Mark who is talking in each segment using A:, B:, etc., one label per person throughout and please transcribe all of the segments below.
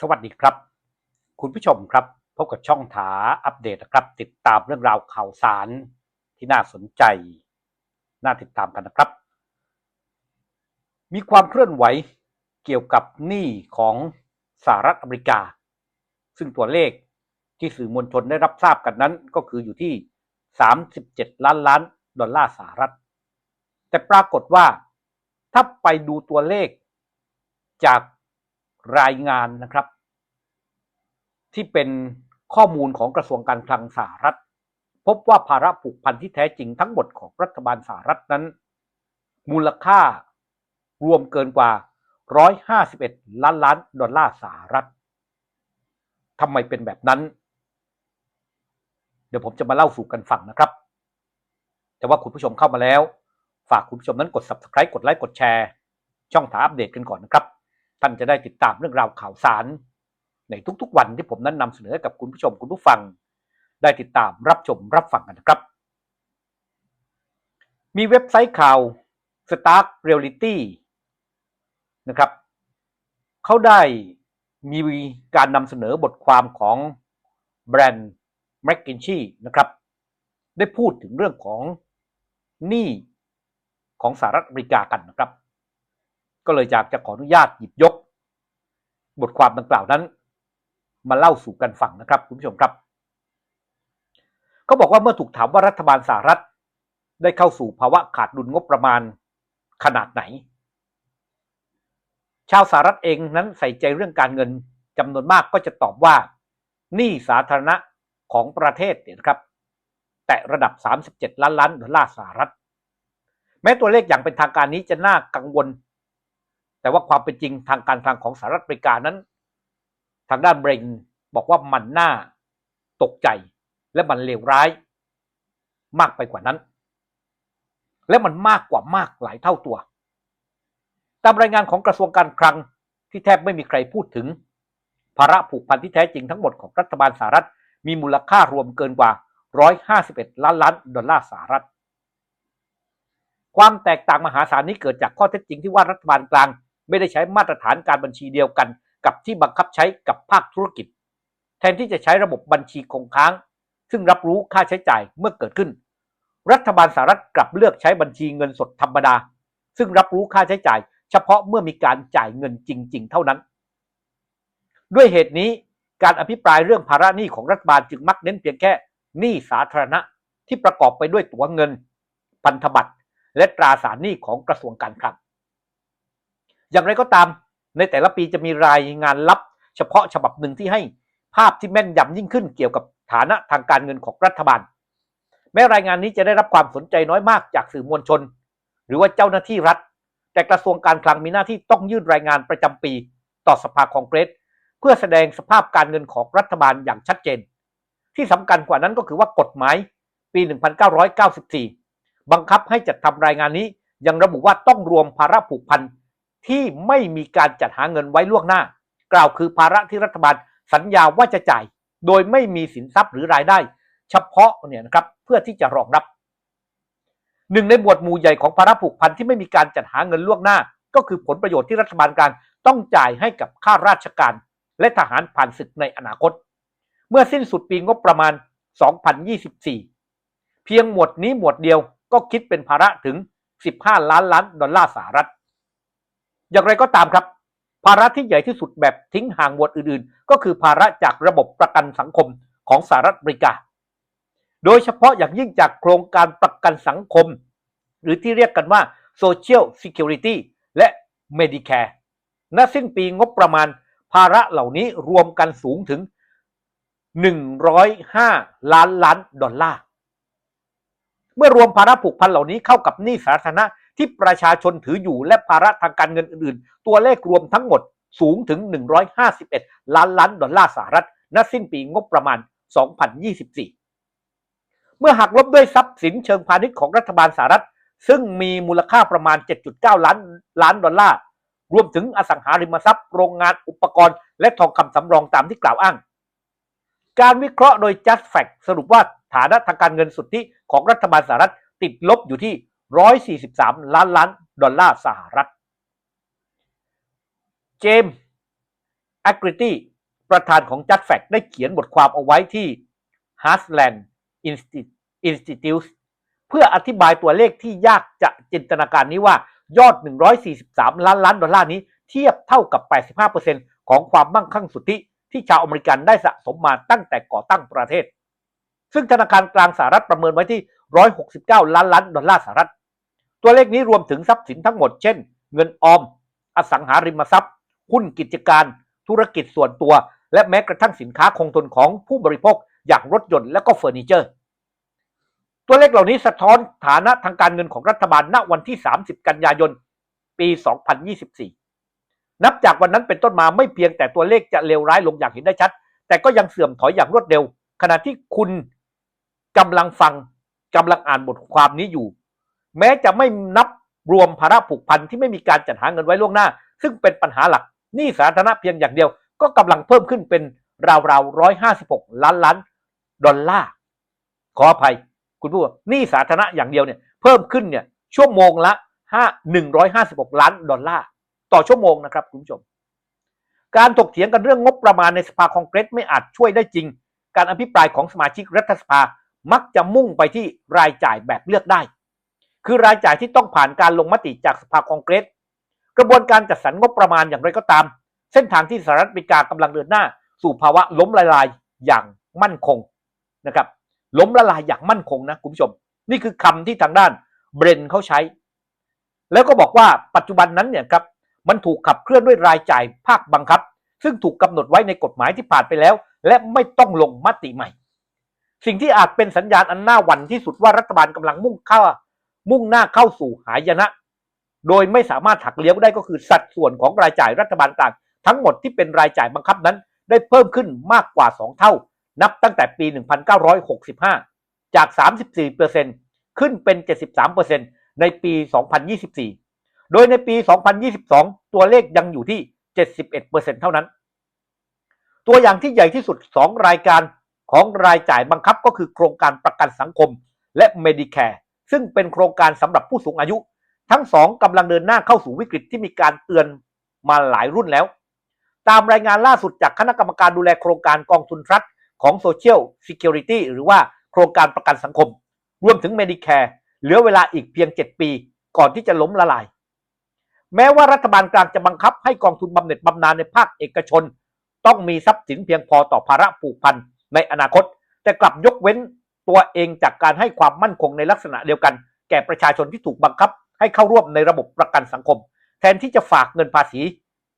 A: สวัสดีครับ คุณผู้ชมครับพบกับช่องถาอัปเดตนะครับ ติดตามเรื่องราวข่าวสารที่น่าสนใจ น่าติดตามกันนะครับ มีความเคลื่อนไหวเกี่ยวกับหนี้ของสหรัฐอเมริกา ซึ่งตัวเลขที่สื่อมวลชนได้รับทราบกันนั้น ก็คืออยู่ที่ 37 ล้านล้านดอลลาร์สหรัฐ แต่ปรากฏว่าถ้าไปดูตัวเลขจาก รายงานนะครับ ที่เป็นข้อมูลของกระทรวงการคลังสหรัฐ พบว่าภาระผูกพันที่แท้จริงทั้งหมดของรัฐบาลสหรัฐนั้น มูลค่ารวมเกินกว่า 151 ล้านล้านดอลลาร์สหรัฐทำไมเป็นแบบนั้น เดี๋ยวผมจะมาเล่าสู่กันฟังนะครับ แต่ว่าคุณผู้ชมเข้ามาแล้ว ฝากคุณผู้ชมนั้นกด subscribe กดไลค์กดแชร์ ช่องถาอัปเดตกันก่อนนะครับ ท่านจะได้ติดตามเรื่องราวข่าวสาร ในทุกๆวันที่ผมนั้นนำเสนอให้กับคุณผู้ชมคุณผู้ฟัง ได้ติดตามรับชมรับฟังกันนะครับ มีเว็บไซต์ข่าว Stark Reality นะครับเขาได้มีการนำเสนอบทความของแบรนด์แมคกินชีนะครับ ได้พูดถึงเรื่องของหนี้ของสหรัฐอเมริกากันนะครับ ก็เลยอยากจะขออนุญาตหยิบยก บทความดังกล่าวนั้น มาเล่าสู่กันฟังนะครับคุณผู้ชมครับเขาบอกว่าเมื่อถูกถามว่ารัฐบาลสหรัฐ ได้เข้าสู่ภาวะขาดดุลงบประมาณขนาดไหน ชาวสหรัฐเองนั้นใส่ใจเรื่องการเงินจำนวนมากก็จะตอบว่าหนี้สาธารณะของประเทศเนี่ยนะครับ แต่ระดับ 37 ล้านล้านดอลลาร์สหรัฐ แม้ตัวเลขอย่างเป็นทางการนี้จะน่ากังวล แต่ว่าความเป็นจริงทางการคลังของสหรัฐอเมริกานั้น ทางด้านเบรนบอกว่ามันน่าตกใจ และมันเลวร้าย มากไปกว่านั้น และมันมากกว่ามากหลายเท่าตัว ตามรายงานของกระทรวงการคลังที่แทบไม่มีใครพูดถึง ภาระผูกพันที่แท้จริงทั้งหมดของรัฐบาลสหรัฐ มีมูลค่ารวมเกินกว่า 151 ล้านล้านดอลลาร์สหรัฐความแตกต่างมหาศาลนี้เกิดจากข้อเท็จจริงที่ว่ารัฐบาลกลาง ไม่ได้ใช้มาตรฐานการบัญชีเดียวกัน กับที่บังคับใช้กับภาคธุรกิจ แทนที่จะใช้ระบบบัญชีคงค้าง ซึ่งรับรู้ค่าใช้จ่ายเมื่อเกิดขึ้น รัฐบาลสหรัฐกลับเลือกใช้บัญชีเงินสดธรรมดา ซึ่งรับรู้ค่าใช้จ่าย เฉพาะเมื่อมีการจ่ายเงินจริง ๆ เท่านั้น ด้วยเหตุนี้การอภิปรายเรื่องภาระหนี้ของรัฐบาลจึงมักเน้นเพียงแค่หนี้สาธารณะที่ประกอบไปด้วยตั๋วเงิน พันธบัตรและตราสารหนี้ของกระทรวงการคลัง อย่างไรก็ตามในแต่ละปีจะมีรายงานลับ เฉพาะฉบับหนึ่งที่ให้ภาพที่แม่นยำยิ่งขึ้นเกี่ยวกับฐานะทางการเงินของรัฐบาล แม้รายงานนี้จะได้รับความสนใจน้อยมากจากสื่อมวลชน หรือว่าเจ้าหน้าที่รัฐ แต่กระทรวงการคลังมีหน้าที่ต้องยื่นรายงานประจำปี ต่อสภาคองเกรส เพื่อแสดงสภาพการเงินของรัฐบาลอย่างชัดเจน ที่สำคัญกว่านั้นก็คือว่ากฎหมายปี 1994 บังคับให้จัดทำรายงานนี้ยังระบุว่าต้องรวมภาระผูกพัน ที่ไม่มีการจัดหาเงินไว้ล่วงหน้า กล่าวคือภาระที่รัฐบาลสัญญาว่าจะจ่าย โดยไม่มีสินทรัพย์หรือรายได้ เฉพาะเนี่ยนะครับเพื่อที่จะรองรับหนึ่งในหมวดหมู่ใหญ่ของภาระผูกพันที่ไม่มีการจัดหาเงินล่วงหน้า ก็คือผลประโยชน์ที่รัฐบาลกลางต้องจ่ายให้กับข้าราชการ และทหารผ่านศึกในอนาคต เมื่อสิ้นสุดปีงบประมาณ 2024 เพียงหมวดนี้หมวดเดียวก็คิดเป็นภาระถึง 15 ล้านล้านดอลลาร์สหรัฐ อย่างไรก็ตามครับ ภาระที่ใหญ่ที่สุดแบบทิ้งห่างหมวดอื่นๆ ก็คือภาระจากระบบประกันสังคมของสหรัฐอเมริกา โดยเฉพาะอย่างยิ่งจากโครงการประกันสังคม หรือที่เรียกกันว่า Social Security และ Medicare ณสิ้นปีงบประมาณภาระเหล่านี้รวมกันสูงถึง 105 ล้านล้านดอลลาร์ เมื่อรวมภาระผูกพันเหล่านี้เข้ากับหนี้สาธารณะ ที่ประชาชนถืออยู่และภาระทางการเงินอื่นๆ ตัวเลขรวมทั้งหมดสูงถึง 151 ล้านล้านดอลลาร์สหรัฐณสิ้นปีงบประมาณ 2024 เมื่อหักลบด้วยทรัพย์สินเชิงพาณิชย์ของรัฐบาลสหรัฐ ซึ่งมีมูลค่าประมาณ 7.9 ล้านล้านดอลลาร์ รวมถึงอสังหาริมทรัพย์ โรงงานอุปกรณ์ และทองคำสำรองตามที่กล่าวอ้าง การวิเคราะห์โดย Just Fact สรุปว่าฐานะทางการเงินสุทธิของรัฐบาลสหรัฐติดลบอยู่ที่ 143 ล้านล้านดอลลาร์สหรัฐ เจมส์ a g r i t y ประธานของ j u d f a c t ได้เขียนบทความเอาไว้ที่ h a r t l a n d Institute เพื่ออธิบายตัวเลขที่ยากจะจินตนาการนี้ว่ายอด 143 ล้านล้านดอลลาร์นี้เทียบเท่ากับ 85%ของความมั่งคั่งสุทธิที่ชาวอเมริกันได้สะสมมาตั้งแต่ก่อตั้งประเทศ ซึ่งธนาคารกลางสหรัฐประเมินไว้ที่ 169 ล้านล้านดอลลาร์สหรัฐ ตัวเลขนี้รวมถึงทรัพย์สินทั้งหมดเช่น เงินออม อสังหาริมทรัพย์ หุ้นกิจการธุรกิจส่วนตัว และแม้กระทั่งสินค้าคงทนของผู้บริโภคอย่างรถยนต์และก็เฟอร์นิเจอร์ ตัวเลขเหล่านี้สะท้อนฐานะทางการเงินของรัฐบาลณวันที่ 30 กันยายน ปี 2024 นับจากวันนั้นเป็นต้นมาไม่เพียงแต่ตัวเลขจะเลวร้ายลงอย่างเห็นได้ชัด แต่ก็ยังเสื่อมถอยอย่างรวดเร็ว ขณะที่คุณกำลังฟังกำลังอ่านบทความนี้อยู่ แม้จะไม่นับรวมภาระผูกพันที่ไม่มีการจัดหาเงินไว้ล่วงหน้า ซึ่งเป็นปัญหาหลักหนี้สาธารณะเพียงอย่างเดียว ก็กำลังเพิ่มขึ้นเป็นราวๆร้อยห้าสิบหกล้านล้านดอลลาร์ขออภัย คุณผู้หนี้สาธารณะอย่างเดียวเนี่ยเพิ่มขึ้นเนี่ยชั่วโมงละห้าหนึ่งร้อยห้าสิบหกล้านดอลลาร์ต่อชั่วโมงนะครับคุณผู้ชม การถกเถียงกันเรื่องงบประมาณในสภาคองเกรสไม่อาจช่วยได้จริง การอภิปรายของสมาชิกรัฐสภามักจะมุ่งไปที่รายจ่ายแบบเลือกได้ คือรายจ่ายที่ต้องผ่านการลงมติจากสภาคองเกรส กระบวนการจัดสรรงบประมาณอย่างไรก็ตาม เส้นทางที่สหรัฐอเมริกากำลังเดินหน้า สู่ภาวะล้มละลายอย่างมั่นคงนะครับ ล้มละลายอย่างมั่นคงนะคุณผู้ชม นี่คือคำที่ทางด้านเบรนเขาใช้ แล้วก็บอกว่าปัจจุบันนั้นเนี่ยครับมันถูกขับเคลื่อนด้วยรายจ่ายภาคบังคับ ซึ่งถูกกำหนดไว้ในกฎหมายที่ผ่านไปแล้ว และไม่ต้องลงมติใหม่ สิ่งที่อาจเป็นสัญญาณอันน่าหวั่นที่สุดว่ารัฐบาลกำลังมุ่งเข้า มุ่งหน้าเข้าสู่หายนะ โดยไม่สามารถหักเลี้ยวได้ก็คือสัดส่วนของรายจ่ายรัฐบาลกลางทั้งหมดที่เป็นรายจ่ายบังคับนั้น ได้เพิ่มขึ้นมากกว่า 2 เท่า นับตั้งแต่ปี 1965 จาก 34%ขึ้นเป็น 73%ในปี 2024 โดยในปี 2022 ตัวเลขยังอยู่ที่ 71%เท่านั้น ตัวอย่างที่ใหญ่ที่สุด 2 รายการของรายจ่ายบังคับก็คือโครงการประกันสังคมและ Medicare ซึ่งเป็นโครงการสำหรับผู้สูงอายุ ทั้งสองกำลังเดินหน้าเข้าสู่วิกฤตที่มีการเตือนมาหลายรุ่นแล้ว ตามรายงานล่าสุดจากคณะกรรมการดูแลโครงการกองทุนทรัพย์ของ Social Security หรือว่าโครงการประกันสังคม รวมถึง Medicare เหลือเวลาอีกเพียง 7 ปี ก่อนที่จะล้มละลาย แม้ว่ารัฐบาลกลางจะบังคับให้กองทุนบำเหน็จบำนาญในภาคเอกชน ต้องมีทรัพย์สินเพียงพอต่อภาระผูกพันในอนาคต แต่กลับยกเว้น ตัวเองจากการให้ความมั่นคงในลักษณะเดียวกัน แก่ประชาชนที่ถูกบังคับ ให้เข้าร่วมในระบบประกันสังคม แทนที่จะฝากเงินภาษี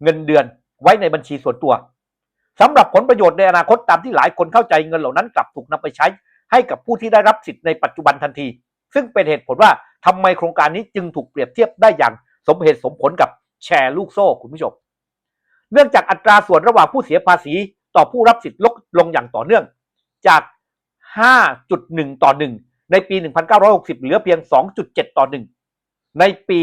A: เงินเดือนไว้ในบัญชีส่วนตัวสำหรับผลประโยชน์ในอนาคตตามที่หลายคนเข้าใจเงินเหล่านั้นกลับถูกนำไปใช้ ให้กับผู้ที่ได้รับสิทธิ์ในปัจจุบันทันที ซึ่งเป็นเหตุผลว่าทำไมโครงการนี้จึงถูกเปรียบเทียบได้อย่างสมเหตุสมผลกับแชร์ลูกโซ่คุณผู้ชมเนื่องจากอัตราส่วนระหว่างผู้เสียภาษีต่อผู้รับสิทธิ์ลดลงอย่างต่อเนื่อง จาก 5.1 ต่อ 1 ในปี 1960 เหลือเพียง 2.7 ต่อ 1 ในปี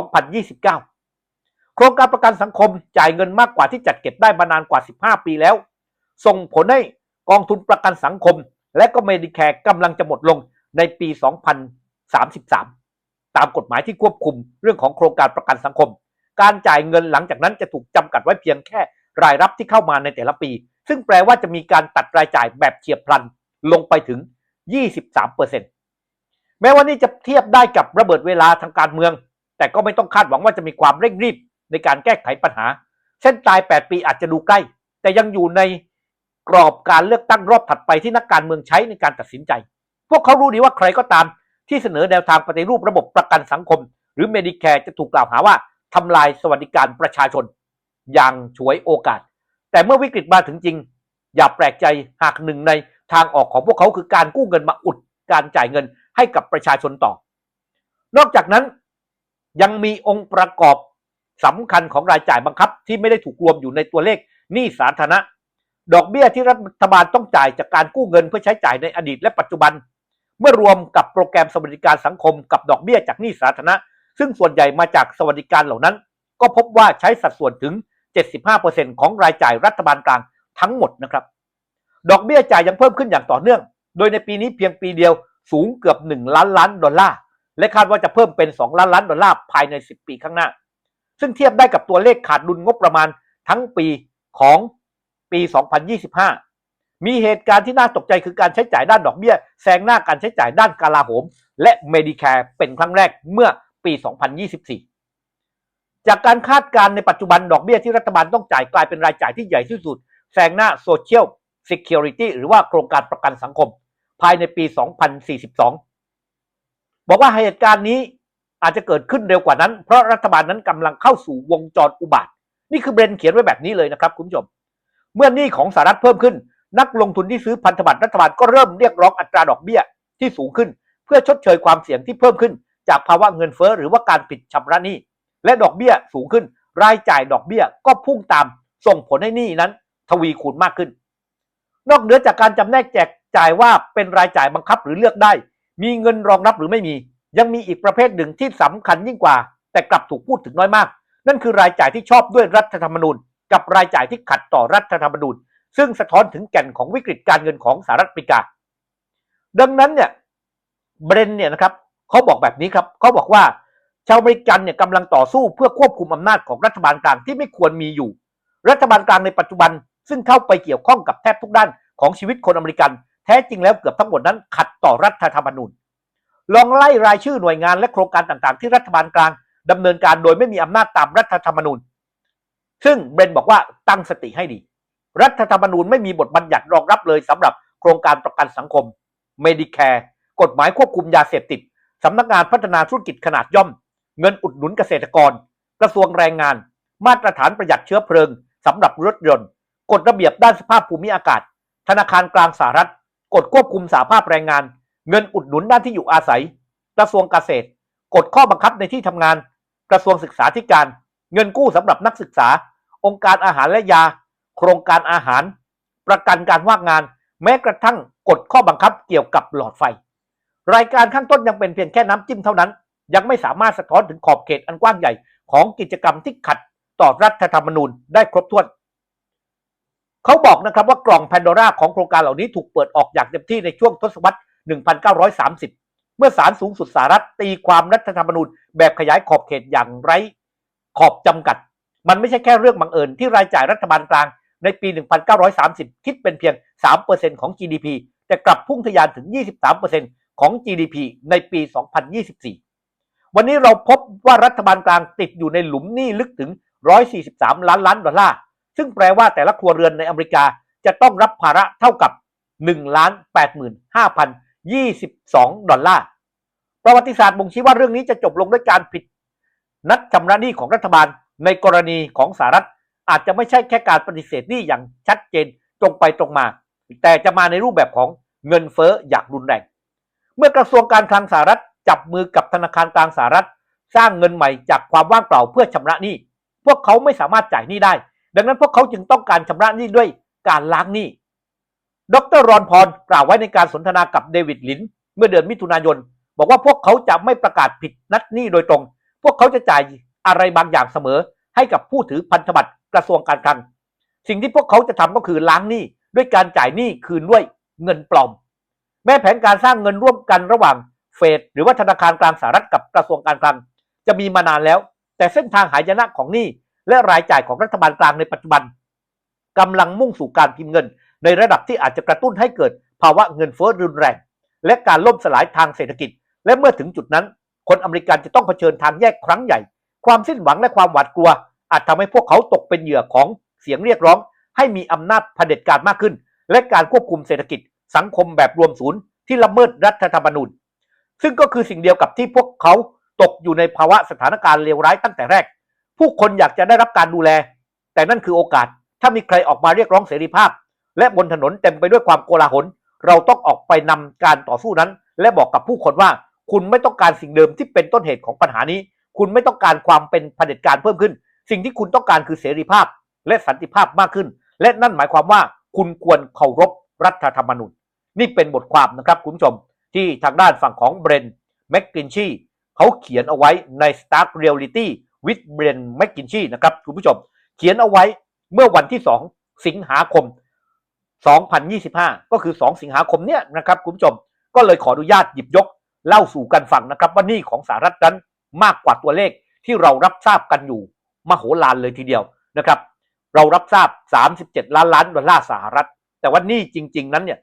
A: 2029 โครงการประกันสังคมจ่ายเงินมากกว่าที่จัดเก็บได้มานานกว่า 15 ปีแล้ว ส่งผลให้กองทุนประกันสังคม และก็เมดิแคร์กำลังจะหมดลงในปี 2033 ตามกฎหมายที่ควบคุมเรื่องของโครงการประกันสังคม การจ่ายเงินหลังจากนั้นจะถูกจำกัดไว้เพียงแค่รายรับที่เข้ามาในแต่ละปี ซึ่งแปลว่าจะมีการตัดรายจ่ายแบบเฉียบพลัน ลงไปถึง 23%แม้ว่านี่จะเทียบได้กับระเบิดเวลาทางการเมือง แต่ก็ไม่ต้องคาดหวังว่าจะมีความเร่งรีบในการแก้ไขปัญหา เส้นตาย 8 ปีอาจจะดูใกล้ แต่ยังอยู่ในกรอบการเลือกตั้งรอบถัดไปที่นักการเมืองใช้ในการตัดสินใจ พวกเขารู้ดีว่าใครก็ตาม ที่เสนอแนวทางปฏิรูประบบประกันสังคม หรือเมดิแคร์จะถูกกล่าวหาว่าทำลายสวัสดิการประชาชน อย่างฉวยโอกาส แต่เมื่อวิกฤตมาถึงจริง อย่าแปลกใจหากหนึ่งใน ทางออกของพวกเขาคือการกู้เงินมาอุดการจ่ายเงินให้กับประชาชนต่อ นอกจากนั้นยังมีองค์ประกอบสำคัญของรายจ่ายบังคับที่ไม่ได้ถูกรวมอยู่ในตัวเลขหนี้สาธารณะ ดอกเบี้ยที่รัฐบาลต้องจ่ายจากการกู้เงินเพื่อใช้จ่ายในอดีตและปัจจุบัน เมื่อรวมกับโปรแกรมสวัสดิการสังคมกับดอกเบี้ยจากหนี้สาธารณะ ซึ่งส่วนใหญ่มาจากสวัสดิการเหล่านั้น ก็พบว่าใช้สัดส่วนถึง 75%ของรายจ่ายรัฐบาลกลางทั้งหมดนะครับ ดอกเบี้ยจ่ายยังเพิ่มขึ้นอย่างต่อเนื่อง โดยในปีนี้เพียงปีเดียวสูงเกือบ 1 ล้านล้านดอลลาร์ และคาดว่าจะเพิ่มเป็น 2 ล้านล้านดอลลาร์ภายใน 10 ปีข้างหน้า ซึ่งเทียบได้กับตัวเลขขาดดุลงบประมาณทั้งปีของปี 2025 มีเหตุการณ์ที่น่าตกใจคือการใช้จ่ายด้านดอกเบี้ยแซงหน้าการใช้จ่ายด้านกาลาโหม และเมดิแคร์เป็นครั้งแรกเมื่อปี 2024 จากการคาดการณ์ในปัจจุบันดอกเบี้ยที่รัฐบาลต้องจ่ายกลายเป็นรายจ่ายที่ใหญ่ที่สุดแซงหน้า Social Security หรือว่าโครงการประกันสังคม ภายในปี 2042 บอกว่าเหตุการณ์นี้อาจจะเกิดขึ้นเร็วกว่านั้น เพราะรัฐบาลนั้นกำลังเข้าสู่วงจรอุบาท นี่คือเบรนเขียนไว้แบบนี้เลยนะครับคุณผู้ชม เมื่อหนี้ของสหรัฐเพิ่มขึ้น นักลงทุนที่ซื้อพันธบัตรรัฐบาลก็เริ่มเรียกร้องอัตราดอกเบี้ยที่สูงขึ้น เพื่อชดเชยความเสี่ยงที่เพิ่มขึ้น จากภาวะเงินเฟ้อหรือว่าการปิดชำระหนี้ และดอกเบี้ยสูงขึ้น รายจ่ายดอกเบี้ยก็พุ่งตามส่งผลให้หนี้นั้น ทวีคูณมากขึ้น นอกเหนือจากการจำแนกแจกจ่ายว่าเป็นรายจ่ายบังคับหรือเลือกได้ มีเงินรองรับหรือไม่มี ยังมีอีกประเภทหนึ่งที่สำคัญยิ่งกว่า แต่กลับถูกพูดถึงน้อยมาก นั่นคือรายจ่ายที่ชอบด้วยรัฐธรรมนูญ กับรายจ่ายที่ขัดต่อรัฐธรรมนูญ ซึ่งสะท้อนถึงแก่นของวิกฤตการเงินของสหรัฐอเมริกา ดังนั้นเนี่ยเบรนเนี่ยนะครับเขาบอกแบบนี้ครับเขาบอกว่าชาวอเมริกันเนี่ยกำลังต่อสู้เพื่อควบคุมอำนาจของรัฐบาลกลางที่ไม่ควรมีอยู่ รัฐบาลกลางในปัจจุบันซึ่งเข้าไปเกี่ยวข้องกับแทบทุกด้าน ของชีวิตคนอเมริกัน แท้จริงแล้วเกือบทั้งหมดนั้นขัดต่อรัฐธรรมนูญลองไล่รายชื่อหน่วยงานและโครงการต่างๆ ที่รัฐบาลกลางดำเนินการโดยไม่มีอำนาจตามรัฐธรรมนูญ ซึ่งเบรนบอกว่าตั้งสติให้ดี รัฐธรรมนูญไม่มีบทบัญญัติรองรับเลยสำหรับโครงการประกันสังคม Medicare กฎหมายควบคุมยาเสพติดสำนักงานพัฒนาธุรกิจขนาดย่อม เงินอุดหนุนเกษตรกร กระทรวงแรงงาน มาตรฐานประหยัดเชื้อเพลิงสำหรับรถยนต์กฎระเบียบด้านสภาพภูมิอากาศ ธนาคารกลางสหรัฐกฎควบคุมสาภาพแรงงาน เงินอุดหนุนด้านที่อยู่อาศัย กระทรวงเกษตรกฎข้อบังคับในที่ทำงาน กระทรวงศึกษาธิการ เงินกู้สำหรับนักศึกษา องค์การอาหารและยา โครงการอาหาร ประกันการว่างงาน แม้กระทั่งกฎข้อบังคับเกี่ยวกับหลอดไฟ รายการข้างต้นยังเป็นเพียงแค่น้ำจิ้มเท่านั้น ยังไม่สามารถสะท้อนถึงขอบเขตอันกว้างใหญ่ของกิจกรรมที่ขัดต่อรัฐธรรมนูญได้ครบถ้วน เขาบอกนะครับว่ากล่องแพนโดราของโครงการเหล่านี้ถูกเปิดออกอย่างเต็มที่ในช่วงทศวรรษ 1930 เมื่อศาลสูงสุดสหรัฐตีความรัฐธรรมนูญแบบขยายขอบเขตอย่างไร้ขอบจำกัด มันไม่ใช่แค่เรื่องบังเอิญที่รายจ่ายรัฐบาลกลางในปี 1930 คิดเป็นเพียง 3%ของ GDP แต่กลับพุ่งทะยานถึง 23%ของ GDP ในปี 2024 วันนี้เราพบว่ารัฐบาลกลางติดอยู่ในหลุมหนี้ลึกถึง 143 ล้านล้านดอลลาร์ ซึ่งแปลว่าแต่ละครัวเรือนในอเมริกาจะต้องรับภาระเท่ากับ1ล้าน85,022 ดอลลาร์ ประวัติศาสตร์บ่งชี้ว่าเรื่องนี้จะจบลงด้วยการผิด นัดชำระหนี้ของรัฐบาลในกรณีของสหรัฐ อาจจะไม่ใช่แค่การปฏิเสธหนี้อย่างชัดเจนตรงไปตรงมา แต่จะมาในรูปแบบของเงินเฟ้ออย่างรุนแรง เมื่อกระทรวงการคลังสหรัฐจับมือกับธนาคารกลางสหรัฐ สร้างเงินใหม่จากความว่างเปล่าเพื่อชำระหนี้ พวกเขาไม่สามารถจ่ายหนี้ได้ ดังนั้นพวกเขาจึงต้องการชำระหนี้ด้วยการล้างหนี้ ดรรอนพรกล่าวไว้ในการสนทนากับเดวิดลิน เมื่อเดือนมิถุนายน บอกว่าพวกเขาจะไม่ประกาศผิดนัดหนี้โดยตรง พวกเขาจะจ่ายอะไรบางอย่างเสมอ ให้กับผู้ถือพันธบัตรกระทรวงการคลัง สิ่งที่พวกเขาจะทำก็คือล้างหนี้ด้วยการจ่ายหนี้คืนด้วยเงินปลอม แม้แผนการสร้างเงินร่วมกันระหว่างเฟดหรือว่าธนาคารกลางสหรัฐกับกระทรวงการคลัง จะมีมานานแล้ว แต่เส้นทางหายนะของหนี้ และรายจ่ายของรัฐบาลกลางในปัจจุบันกำลังมุ่งสู่การพิมพ์เงิน ในระดับที่อาจจะกระตุ้นให้เกิดภาวะเงินเฟ้อรุนแรง และการล่มสลายทางเศรษฐกิจ และเมื่อถึงจุดนั้น คนอเมริกันจะต้องเผชิญทางแยกครั้งใหญ่ ความสิ้นหวังและความหวาดกลัว อาจทำให้พวกเขาตกเป็นเหยื่อของเสียงเรียกร้อง ให้มีอำนาจเผด็จการมากขึ้น และการควบคุมเศรษฐกิจ สังคมแบบรวมศูนย์ ที่ละเมิดรัฐธรรมนูญ ซึ่งก็คือสิ่งเดียวกับที่พวกเขาตกอยู่ในภาวะสถานการณ์เลวร้ายตั้งแต่แรก ผู้คนอยากจะได้รับการดูแล แต่นั่นคือโอกาส ถ้ามีใครออกมาเรียกร้องเสรีภาพ และบนถนนเต็มไปด้วยความโกลาหล เราต้องออกไปนำการต่อสู้นั้น และบอกกับผู้คนว่า คุณไม่ต้องการสิ่งเดิมที่เป็นต้นเหตุของปัญหานี้ คุณไม่ต้องการความเป็นเผด็จการเพิ่มขึ้น สิ่งที่คุณต้องการคือเสรีภาพ และสันติภาพมากขึ้น และนั่นหมายความว่าคุณควรเคารพรัฐธรรมนูญนี่เป็นบทความนะครับคุณผู้ชมที่ทางด้านฝั่งของเบรนแมคกินชีเขาเขียนเอาไว้ใน Stark Reality with Bren m c k i n c h y นะครับคุณผู้ชมเขียนเอาไว้เมื่อวันที่ 2 สิงหาคม 2025 ก็คือ 2 สิงหาคมเนี่ยนะครับคุณผู้ชมก็เลยขออนุญาตหยิบยกเล่าสู่กันฟังนะครับว่านี้ของสหรัฐนั้นมากกว่าตัวเลขที่เรารับทราบกันอยู่มโหฬารเลยทีเดียวนะครับ เรารับทราบ 37 ล้านล้านดอลลาร์สหรัฐ แต่ว่านี้จริง ๆ นั้นเนี่ย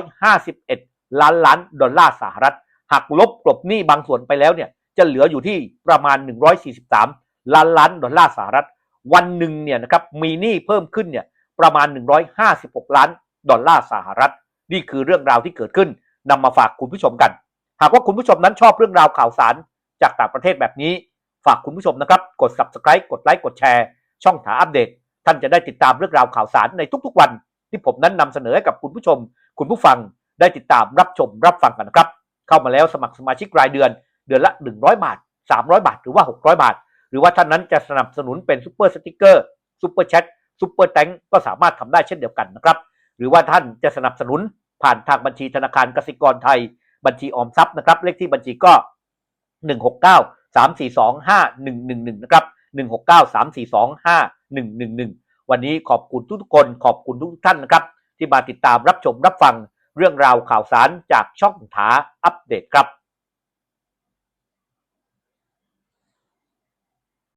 A: 151 ล้านล้านดอลลาร์สหรัฐหักลบกลบหนี้บางส่วนไปแล้วเนี่ย จะเหลืออยู่ที่ประมาณ 143 ล้านล้านดอลลาร์สหรัฐ วันหนึ่งเนี่ยนะครับมีหนี้เพิ่มขึ้นเนี่ยประมาณ 156 ล้านดอลลาร์สหรัฐ นี่คือเรื่องราวที่เกิดขึ้นนำมาฝากคุณผู้ชมกัน หากว่าคุณผู้ชมนั้นชอบเรื่องราวข่าวสารจากต่างประเทศแบบนี้ ฝากคุณผู้ชมนะครับ กด subscribe กดไลค์กดแชร์ ช่องถาอัปเดต ท่านจะได้ติดตามเรื่องราวข่าวสารในทุกๆวัน ที่ผมนั้นนำเสนอให้กับคุณผู้ชม คุณผู้ฟังได้ติดตามรับชมรับฟังกันนะครับ เข้ามาแล้วสมัครสมาชิกรายเดือน เดือนละ 100 บาท 300 บาท หรือว่า 600 บาท หรือว่าท่านนั้นจะสนับสนุนเป็นซูเปอร์สติกเกอร์ซูเปอร์แชทซูเปอร์แตงก็สามารถทำได้เช่นเดียวกันนะครับ หรือว่าท่านจะสนับสนุนผ่านทางบัญชีธนาคารกสิกรไทย บัญชีออมทรัพย์นะครับ เลขที่บัญชีก็ 169 342 5111นะครับ169 342 5111 วันนี้ขอบคุณทุกคนขอบคุณทุกท่านนะครับ ที่มาติดตามรับชมรับฟังเรื่องราวข่าวสารจากช่องถาอัปเดตครับ